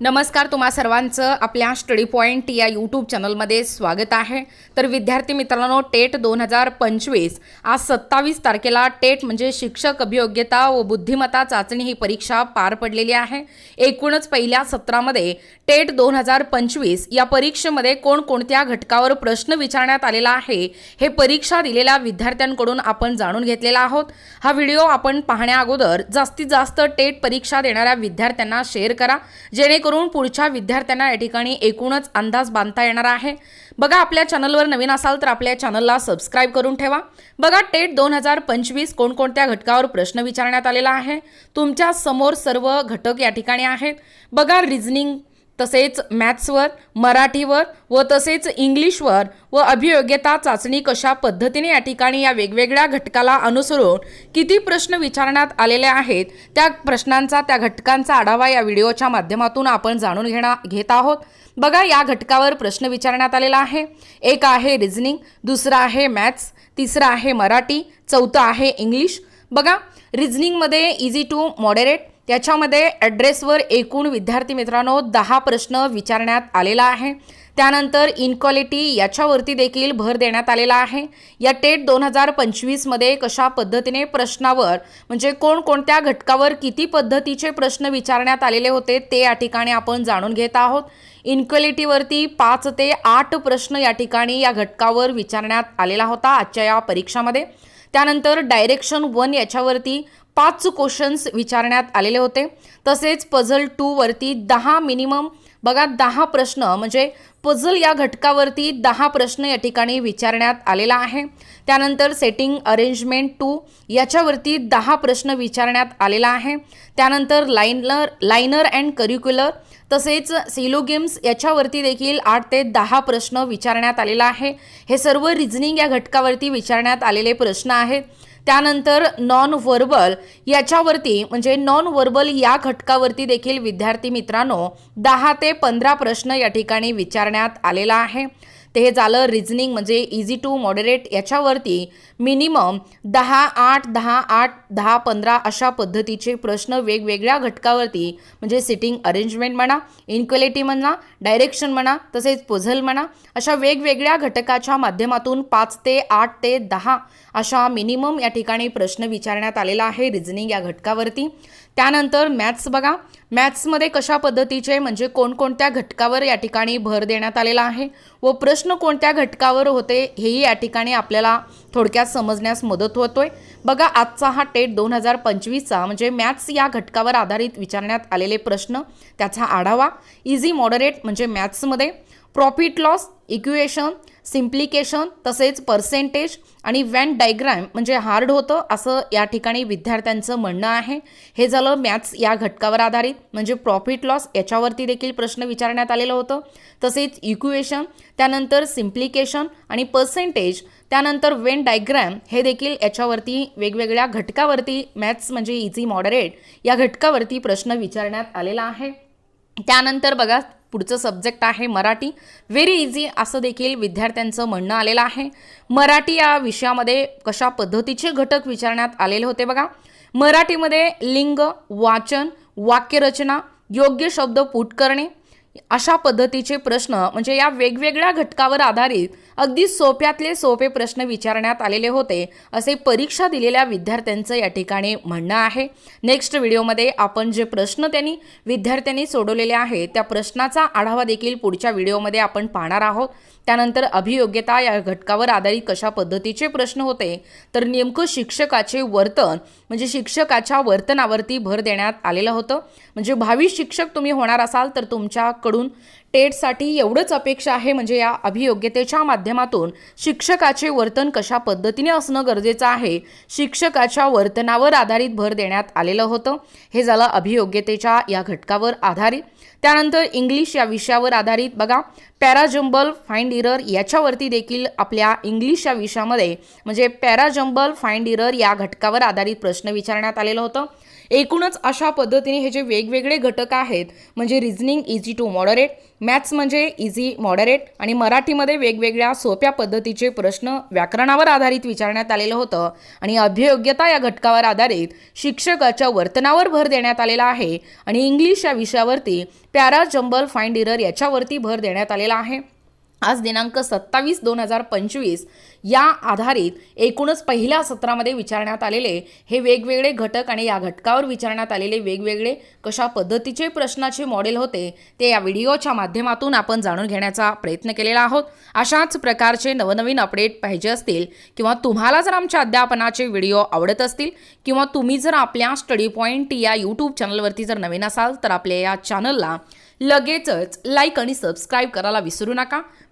नमस्कार तुम्हा सर्वांचं आपल्या स्टडी पॉईंट या यूट्यूब चॅनलमध्ये स्वागत आहे. तर विद्यार्थी मित्रांनो टेट दोन हजार पंचवीस आज सत्तावीस तारखेला टेट म्हणजे शिक्षक अभियोग्यता व बुद्धिमत्ता चाचणी ही परीक्षा पार पडलेली आहे. एकूणच पहिल्या सत्रामध्ये टेट दोन हजार पंचवीस या परीक्षेमध्ये कोणकोणत्या घटकावर प्रश्न विचारण्यात आलेला आहे हे परीक्षा दिलेल्या विद्यार्थ्यांकडून आपण जाणून घेतलेला आहोत. हा व्हिडिओ आपण पाहण्याअगोदर जास्तीत जास्त टेट परीक्षा देणाऱ्या विद्यार्थ्यांना शेअर करा जेणेकरून पुढच्या विद्यार्थ्यांना या ठिकाणी एकूणच अंदाज बांधता येणार आहे. बघा आपल्या चॅनलवर नवीन असाल तर आपल्या चॅनलला सबस्क्राईब करून ठेवा. बघा टेट दोन हजार पंचवीस कोणकोणत्या घटकावर प्रश्न विचारण्यात आलेला आहे. तुमच्यासमोर सर्व घटक या ठिकाणी आहेत. बघा रिझनिंग तसेच मॅथ्सवर मराठीवर व तसेच इंग्लिशवर व अभियोग्यता चाचणी कशा पद्धतीने या ठिकाणी या वेगवेगळ्या घटकाला अनुसरून किती प्रश्न विचारण्यात आलेले आहेत त्या प्रश्नांचा त्या घटकांचा आढावा या व्हिडिओच्या माध्यमातून आपण जाणून घेणार घेत आहोत. बघा या घटकावर प्रश्न विचारण्यात आलेला आहे. एक आहे रिझनिंग दुसरं आहे मॅथ्स तिसरं आहे मराठी चौथं आहे इंग्लिश बघा रिझनिंगमध्ये इझी टू मॉडरेट त्याच्यामध्ये ॲड्रेसवर एकूण विद्यार्थी मित्रांनो दहा प्रश्न विचारण्यात आलेला आहे. त्यानंतर इनक्वालिटी याच्यावरती देखील भर देण्यात आलेला आहे. या टेट दोन हजार पंचवीसमध्ये कशा पद्धतीने प्रश्नावर म्हणजे कोणकोणत्या घटकावर किती पद्धतीचे प्रश्न विचारण्यात आलेले होते ते या ठिकाणी आपण जाणून घेत आहोत. इनक्वालिटीवरती पाच ते आठ प्रश्न या ठिकाणी या घटकावर विचारण्यात आलेला होता आजच्या या परीक्षामध्ये. त्यानंतर डायरेक्शन वन याच्यावरती पाच क्वेश्चन्स विचारण्यात आलेले होते. तसेच पझल टूवरती दहा मिनिमम बघा दहा प्रश्न म्हणजे पझल या घटकावरती दहा प्रश्न या ठिकाणी विचारण्यात आलेला आहे. त्यानंतर सेटिंग अरेंजमेंट टू याच्यावरती दहा प्रश्न विचारण्यात आलेला आहे. त्यानंतर लाईनर लाईनर अँड करिक्युलर तसेच सिलो गेम्स याच्यावरती देखील आठ ते दहा प्रश्न विचारण्यात आलेला आहे. हे सर्व रिझनिंग या घटकावरती विचारण्यात आलेले प्रश्न आहेत. त्यानंतर नॉन व्हर्बल याच्यावरती म्हणजे नॉन व्हर्बल या घटकावरती देखील विद्यार्थी मित्रांनो दहा ते पंधरा प्रश्न या ठिकाणी विचारण्यात आलेला आहे. ते हे झालं रिझनिंग म्हणजे इझी टू मॉडरेट याच्यावरती मिनिमम दहा आठ दहा आठ दहा पंधरा अशा पद्धतीचे प्रश्न वेगवेगळ्या घटकावरती म्हणजे सिटिंग अरेंजमेंट म्हणा इनक्वलिटी म्हणा डायरेक्शन म्हणा तसेच पझल म्हणा अशा वेगवेगळ्या घटकाच्या माध्यमातून पाच ते आठ ते दहा अशा मिनिमम या ठिकाणी प्रश्न विचारण्यात आलेला आहे रिझनिंग या घटकावरती. त्यानंतर मॅथ्स बघा. मॅथ्समध्ये कशा पद्धतीचे म्हणजे कोणकोणत्या घटकावर या ठिकाणी भर देण्यात आलेला आहे व प्रश्न कोणत्या घटकावर होते हेही या ठिकाणी आपल्याला थोडक्यात समजण्यास मदत होतोय. बघा आजचा हा टेट दोन हजार पंचवीसचा म्हणजे मॅथ्स या घटकावर आधारित विचारण्यात आलेले प्रश्न त्याचा आढावा इझी मॉडरेट म्हणजे मॅथ्समध्ये प्रॉफिट लॉस इक्युएशन सिम्प्लिकेशन तसेच पर्सेंटेज आणि वॅन डायग्रॅम म्हणजे हार्ड होतं असं या ठिकाणी विद्यार्थ्यांचं म्हणणं आहे. हे झालं मॅथ्स या घटकावर आधारित म्हणजे प्रॉफिट लॉस याच्यावरती देखील प्रश्न विचारण्यात आलेलं होतं. तसेच इक्युएशन त्यानंतर सिम्प्लिकेशन आणि पर्सेंटेज त्यानंतर वेन डायग्रॅम हे देखील याच्यावरती वेगवेगळ्या घटकावरती मॅथ्स म्हणजे इझी मॉडरेट या घटकावरती प्रश्न विचारण्यात आलेला आहे. त्यानंतर बघा पुढचं सब्जेक्ट आहे मराठी. व्हेरी इझी असं देखील विद्यार्थ्यांचं म्हणणं आलेलं आहे. मराठी या विषयामध्ये कशा पद्धतीचे घटक विचारण्यात आलेले होते बघा. मराठीमध्ये लिंग वाचन वाक्यरचना योग्य शब्द पुट करणे अशा पद्धतीचे प्रश्न म्हणजे या वेगवेगळ्या घटकावर आधारित अगदी सोप्यातले सोपे प्रश्न विचारण्यात आलेले होते असे परीक्षा दिलेल्या विद्यार्थ्यांचं या ठिकाणी म्हणणं आहे. नेक्स्ट व्हिडिओमध्ये आपण जे प्रश्न त्यांनी विद्यार्थ्यांनी सोडवलेले आहेत त्या प्रश्नाचा आढावा देखील पुढच्या व्हिडिओमध्ये आपण पाहणार आहोत. त्यानंतर अभियोग्यता या घटकावर आधारित कशा पद्धतीचे प्रश्न होते तर नेमकं शिक्षकाचे वर्तन म्हणजे शिक्षकाच्या वर्तनावरती भर देण्यात आलेलं होतं. म्हणजे भावी शिक्षक तुम्ही होणार असाल तर तुमच्या तुमच्याकडून टेटसाठी एवढंच अपेक्षा आहे म्हणजे या अभियोग्यतेच्या माध्यमातून शिक्षकाचे वर्तन कशा पद्धतीने असणं गरजेचं आहे शिक्षकाच्या वर्तनावर आधारित भर देण्यात आलेलं होतं. हे झालं अभियोग्यतेच्या या घटकावर आधारित. त्यानंतर इंग्लिश या विषयावर आधारित बघा. पॅराजंबल फाइंड इरर याच्यावरती देखील आपल्या इंग्लिश या विषयामध्ये म्हणजे पॅराजंबल फाइंड इरर या घटकावर आधारित प्रश्न विचारण्यात आलेलं होतं. एकूणच अशा पद्धतीने हे जे वेगवेगळे घटक आहेत म्हणजे reasoning easy to moderate maths म्हणजे इझी मॉडरेट आणि मराठीमध्ये वेगवेगळ्या सोप्या पद्धतीचे प्रश्न व्याकरणावर आधारित विचारण्यात आलेलं होतं आणि अभियोग्यता या घटकावर आधारित शिक्षकाच्या वर्तनावर भर देण्यात आलेला आहे आणि इंग्लिश या विषयावरती पॅरा जंबल फाईंड इरर याच्यावरती भर देण्यात आलेला आहे. आज दिनांक सत्तावीस दोन हजार पंचवीस या आधारित एकूणच पहिल्या सत्रामध्ये विचारण्यात आलेले हे वेगवेगळे घटक आणि या घटकावर विचारण्यात आलेले वेगवेगळे कशा पद्धतीचे प्रश्नाचे मॉडेल होते ते या व्हिडिओच्या माध्यमातून आपण जाणून घेण्याचा प्रयत्न केलेला आहोत. अशाच प्रकारचे नवनवीन अपडेट पाहिजे असतील किंवा तुम्हाला जर आमच्या अध्यापनाचे व्हिडिओ आवडत असतील किंवा तुम्ही जर आपल्या स्टडी पॉईंट या यूट्यूब चॅनलवरती जर नवीन असाल तर आपल्या या चॅनलला लगेचच लाईक आणि सबस्क्राईब करायला विसरू नका.